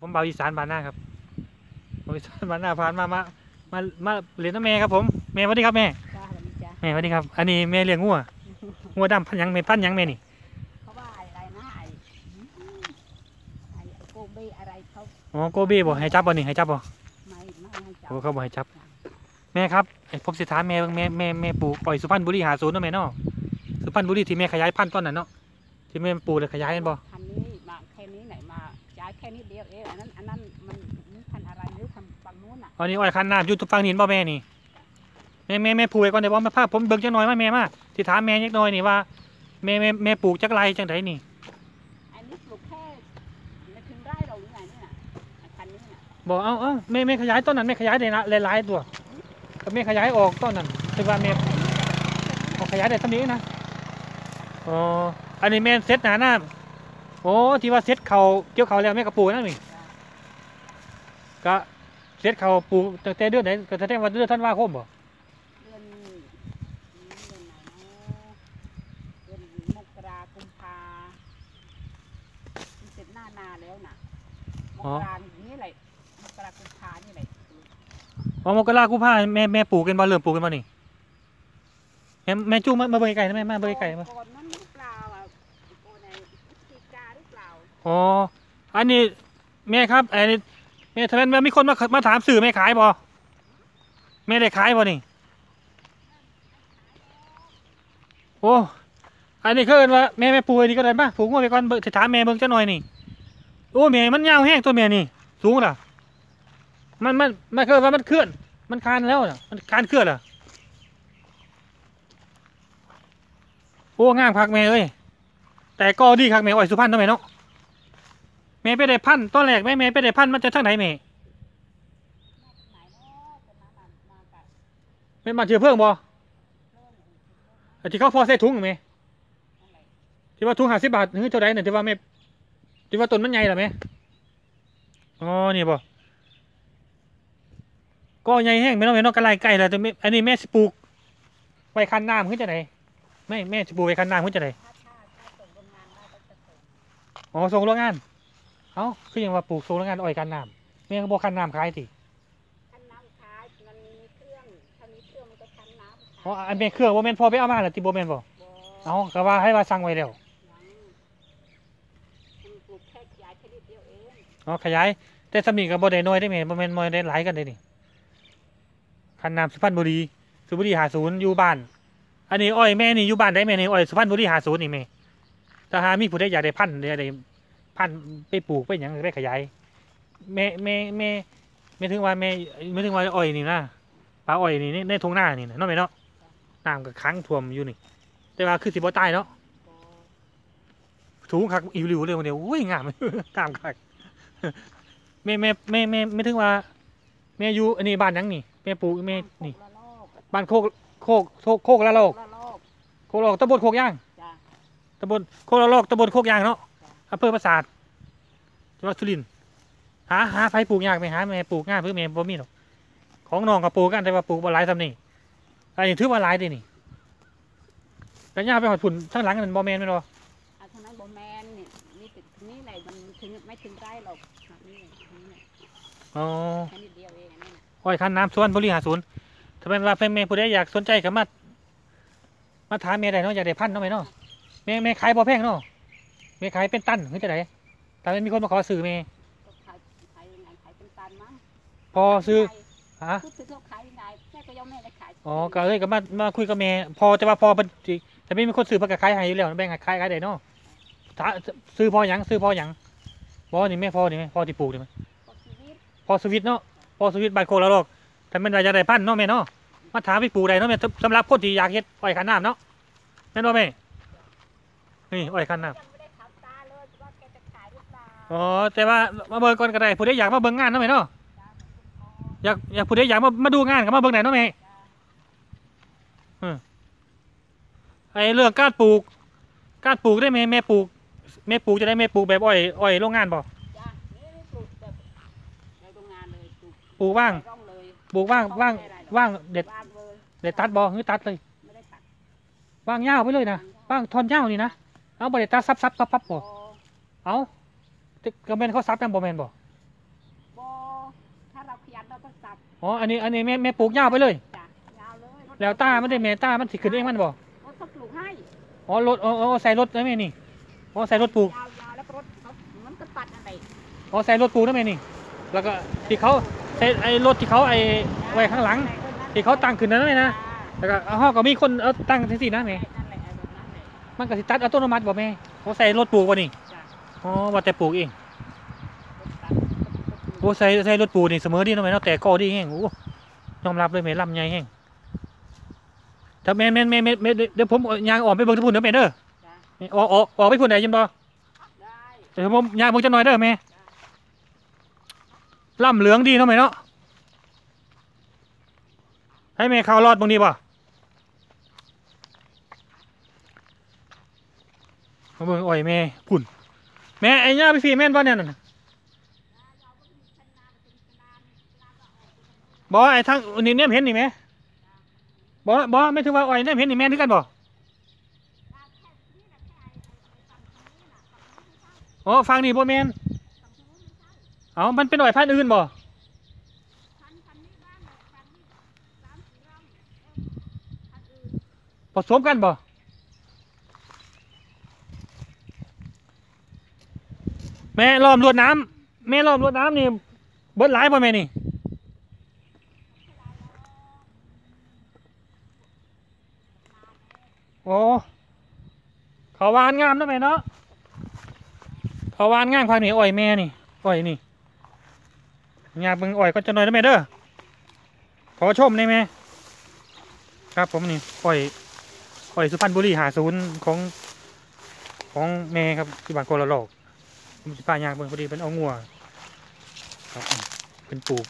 ผมเบาอีสานบานหน้าครับเบาอีสานบานหน้าผ่านมามามามาเรียนน้ำแม่ครับผมแม่สวัสดีครับแม่จ้าสวัสดีจ้าแม่สวัสดีครับ อันนี้แม่เลี้ยงงัวงัวดำพันหยังแม่พันหยังแม่นี่เขาว่าอะไรนะไอ้ไอ้ไอ้โกเบอะไรเขาอ๋อโกเบ้บอกให้จับบ่นี่ให้จับบ่ไม่ไม่ให้จับโอ้เขาบอกให้จับ แม่ครับไอ้ผมสิถามแม่เบิ่งแม่แม่แม่ปลูกอ้อยสุพรรณบุรีหาศูนย์เนาะแม่เนาะสุพรรณบุรีที่แม่ขยายพันธุ์ต้นน่ะเนาะที่แม่ปลูกเลยขยายเห็นบ่พันนี้มาแค่นี้ไหนมาจ่าย แค่นี้เดียวเองอันนั้นอันนั้นมันมันพันอะไรหรือพันฝั่งนู้นอะอันนี้อ้อยคันน้ำอยู่ตรงฝั่งนี้เห็นบ่แม่นี่แม่แม่แม่ปลูกไว้ก่อนได้บ่มาพาผมเบิ่งจักหน่อยมาแม่มาสิถามแม่จักหน่อยนี่ว่าแม่แม่แม่ปลูกจักไรจังไดนี่อันนี้ปลูกแค่ไม่ถึงไร่เราหรือไงนี่น่ะไอ้พันนี้น่ะบอกเอาเอาแม่แม่ขยายต้นนั้นแม่ขยายได้นะหลายๆตัวก็แม่ขยายออกต้นนั้นคือว่าแม่เอาขยายได้เท่านี้นะอ๋ออันนี้แม่เซ็ตหนาหน้า โอ้ที่ว่าเซ็ตเขาเกี่ยวเขาแล้วแม่ก็ปลูกนั่นนี่ก็เซ็ตเขาปลูกตั้งแต่เดือนไหนก็แสดงว่าเดือนธันวาคมบ่เดือนเดือนไหนเนาะเดือนมกรากุมภามันเสร็จหน้านาแล้วน่ะมกราอย่างนี้แหละมกรากุมภานี่แหละอ๋อมกรากุมภาแม่แม่ปลูกกันบ่เริ่มปลูกกันบ่นี่แม่แม่จู้มามาเบิ่งไก่นะแม่มาเบิ่งไก่มาก่อน อ๋อ อันนี้แม่ครับอันนี้แม่ทำไมมีคนมามาถามสื่อแม่ขายบ่แม่ได้ขายบ่นี่โอ้อันนี้คือเอินว่าแม่แม่ปูนี่ก็ได้ป่ะปลูกงวไปก่อนเบิ่งถามแม่เบิ่งจักหน่อยนี่โอ้แม่มันยาวแห้งตัวแม่นี่ สูงล่ะ มันมันมันคือว่ามันเคลื่อน มันคานแล้วน่ะมันคานเคลื่อนล่ะโอ้ง่ามคักแม่เอ้ยแต่ก็ดีคักแม่อ้อยสุพรรณเนาะแม่เนาะ แม่ไปได้พันตอนแรกแม่แม่ไปได้พันมันจะทางไหนแม่ไหนเนมามามากับแม่มาเชื่อเพิ่งบ่ไอ้ที่เขาพอใส่ถุงไหมอไรที่ว่าถุงห้าสิบบาทหรือเท่าไรเนี่ยที่ว่าแม่ที่ว่าต้นมันใหญ่หรอแม่อ๋อนี่บ่ก็ใหญ่แห้งไม่ต้องไม่ต้องกระไรไก่แล้วแต่แม่อันนี้แม่สปูกไว้คันน้ำขึ้นจะไหนแม่แม่สปูกไว้คันน้ำขึ้นจะไหนอ๋อส่งโรงงาน เอ้าคือยังว่าปลูกส่งโรงงานอ้อยคันน้ำแม่ก็บอกคันน้ำขายติคั้นน้ำขายมันมีเครื่องถ้ามีเครื่องมันก็คั้นน้ำอ๋อขายอันเป็นเครื่องบ่แม่นพอไปเอามาแล้วติบ่แม่นบ่บ่เอาก็ว่าให้ว่าสั่งไว้แล้วยังมันปลูกแค่ยายแค่นิดเดียวเองอ๋อขยายแต่สำนีกับบ่ได้น้อยได้แม่บ่แม่นน้อยได้หลายกันได้นี่คันน้ำสุพรรณบุรีสุพรรณบุรีหาศูนย์อยู่บ้าน อันนี้อ้อยแม่นี่อยู่บ้านได้แม่นี่อ้อยสุพรรณบุรีหาศูนย์นี่แม่ถ้าหามีผู้ใดอยากได้พันธุ์ได้ได้ พันธุ์ไปปลูกไปหยังไปขยายแม่แม่แม่ไม่ถึงว่าแม่ไม่ถึงว่าอ้อยนี่นะปลาอ้อยนี่ในในทุ่งนานี่นะเนาะแม่เนาะน้ำก็ค้างท่วมอยู่นี่ แต่ว่าคือสิบ่ตายเนาะบ่สูงคักอิวริวเลยวันเดียวอุ้ยงามงามคักแม่แม่แม่แม่ไม่ถึงว่าแม่อยู่อันนี้บ้านหยังนี่แม่ปลูกแม่นี่ละลอกบ้านโคกโคกโคกโคกละโลกละลอกโคกละโลกตำบลโคกย่างจ้ะตำบลโคกละโลกตำบลโคกย่างเนาะ อำเภอปราสาทจังหวัดสุรินทร์หาหาไผปลูกยากไหมหาแม่ปลูกง่ายเพื่อแม่บ่มีหรอกของน้องก็ปลูกกันแต่ว่าปลูกบ่หลายทำนี่อันนี้ถือว่าหลายเดินี่แต่ย่าไปหอดผุ่นทั้งหลังนั่นบ่แม่นแม่นบ่อะเท่านั้นบ่แมนนี่นี่ถึงนี่แหละมันถึงไม่ถึงไร่หรอกหักนี่นี่แหละอ๋อแค่นิดเดียวเองอันนี้น่ะอ้อยคันน้ำสวนบริหารศูนย์ถ้าเป็นว่าเป็นเมย์ผู้ใดอยากสนใจก็มามาถามเมย์ได้เนาะอยากได้พันธุ์เนาะเมย์เนาะเมย์เมย์ขายบ่แพงเนาะ เมย์ขายเป็นตันหรือจะไหนแต่ไม่มีคนมาขอซื้อเมย์ก็ขายขายยังไงขายเป็นตันมั้งพอซื้อฮะพูดถึงเขาขายยังไงแม่ก็ยังไม่ได้ขายอ๋อก็เลยก็มามาคุยกับเมย์พอจะว่าพอเป็นสิแต่ไม่มีคนซื้อเพิ่นก็ขายให้อยู่แล้วแบ่งให้ขายขายได้เนาะถ้าซื้อพอหยังซื้อพอหยังบ่นี่แม่พอนี่แม่พอที่ปลูกนี่แม่ก็ชีวิตพอสวิตเนาะพอสวิตบ้านโคกแล้วหรอกแต่มันว่าอยากได้พันธุ์เนาะแม่เนาะมาถามพี่ปลูกได้เนาะแม่สำหรับคนที่อยากเฮ็ดอ้อยคันน้ำเนาะแม่นบ่แม่นี่อ้อยคันน้ำ อเปล่าอ๋อแต่ว่ามาเบิ่งก่อนก็ได้ผู้ใดอยากมาเบิ่งงานเนาะแม่เนาะอยากอยากผู้ใดอยากมามาดูงานก็มาเบิ่งได้เนาะแม่อืมไอ้เรื่องการปลูก การปลูกได้แม่แม่ปลูกแม่ปลูกจะได้แม่ปลูกแบบอ้อยอ้อยโรงงานบ่จ้านี่นี่ปลูกแบบในโรงงานเลยปลูกปลูกว่างร่องเลยปลูกว่างว่างว่างเด็ดว่างเลยเด็ดตัดบ่หรือตัดเลยไม่ได้ตัดว่างยาวไปเลยนะว่างทอนยาวนี่นะเอาบ่ได้ตัดซับซับซับซับบ่พอเอาแต่ ก็แม่นเขาซับกันบ่แม่นบ่ครับอ๋ออันนี้อันนี้แม่แม่ปลูกยาวไปเลย จ้ะยาวเลยแล้วต้ามันได้แม่ต้ามันสิขึ้นเองมันบ่รถปลูกให้ อ๋อรถอ๋ออ๋อใส่รถนะแม่นี่อ๋อใส่รถปลูกยาวๆแล้วก็รถเขามันก็ตัดอะไรอ๋อใส่รถปลูกนะแม่นี่ แล้วก็ที่เขาใส่ไอ้รถที่เขาไอ้ไว้ข้างหลัง ที่เขาตั้งขึ้นนั่นเลยนะ แล้วก็เฮาก็มีคนเอาตั้งที่สินะแม่ นั่นแหละไอ้แบบนั้นแหละมันก็สิตัดอัตโนมัติบ่แม่อ๋อใส่รถปลูกบ่นี่ อ๋อว่าแต่ปลูกเองรถตัดโอ้ใส่ใส่รถปลูกนี่เสมอดีเนาะแม่เนาะแต่ก็ดีแฮงโอ้ยอมรับเลยแม่ลำใหญ่แฮงถ้าแม่นแม่นแม่นแม่นแม่นเดี๋ยวผมยางออกไปเบิ่งที่พุ่นเด้อแม่เด้อจ้ะแม่ออกออกออกไปพุ่นได้ยินบ่ได้เดี๋ยวผมยางเบิ่งจักหน่อยเด้อแม่ลำเหลืองดีเนาะแม่เนาะให้แม่เข้ารอดบางดีบ่มาเบิ่งอ้อยแม่พุ่น แม่ไอ้ย่าไปฟีแม่นบ่เนี่ยน่ะบ่ไอ้ทางนี่เนี่ยเห็นนี่แม่บ่บ่ไม่ถือว่าอ้อยเนี่ยเห็นนี่แม่นคือกันบ่อ๋อฟังนี่บ่แม่นเอามันเป็นอ้อยพันธุ์อื่นบ่พันพันบ้านเนี่ยพันนี้สามสี่ร่องเอ้าพันอื่น ผสมกันบ่ แม่ล้อมรวดน้ำแม่ล้อมรวดน้ำนี่เบิดหลายบ่แม่นี่โอ้เขาวานงามนะแม่เนาะเขาวานงามพักนี่อ้อยแม่นี่อ้อยนี่อยาเบิ่งอ้อยก็จะหน่อยนะแม่เด้อขอชมได้ไหมครับผมนี่อ้อยข่อยสุพรรณบุรีหาศูนย์ของของแม่ครับที่บ้านโกละโลก ผมสิพายางเบิ่งพอดีเป็นเอางัวครับเป็นปลูก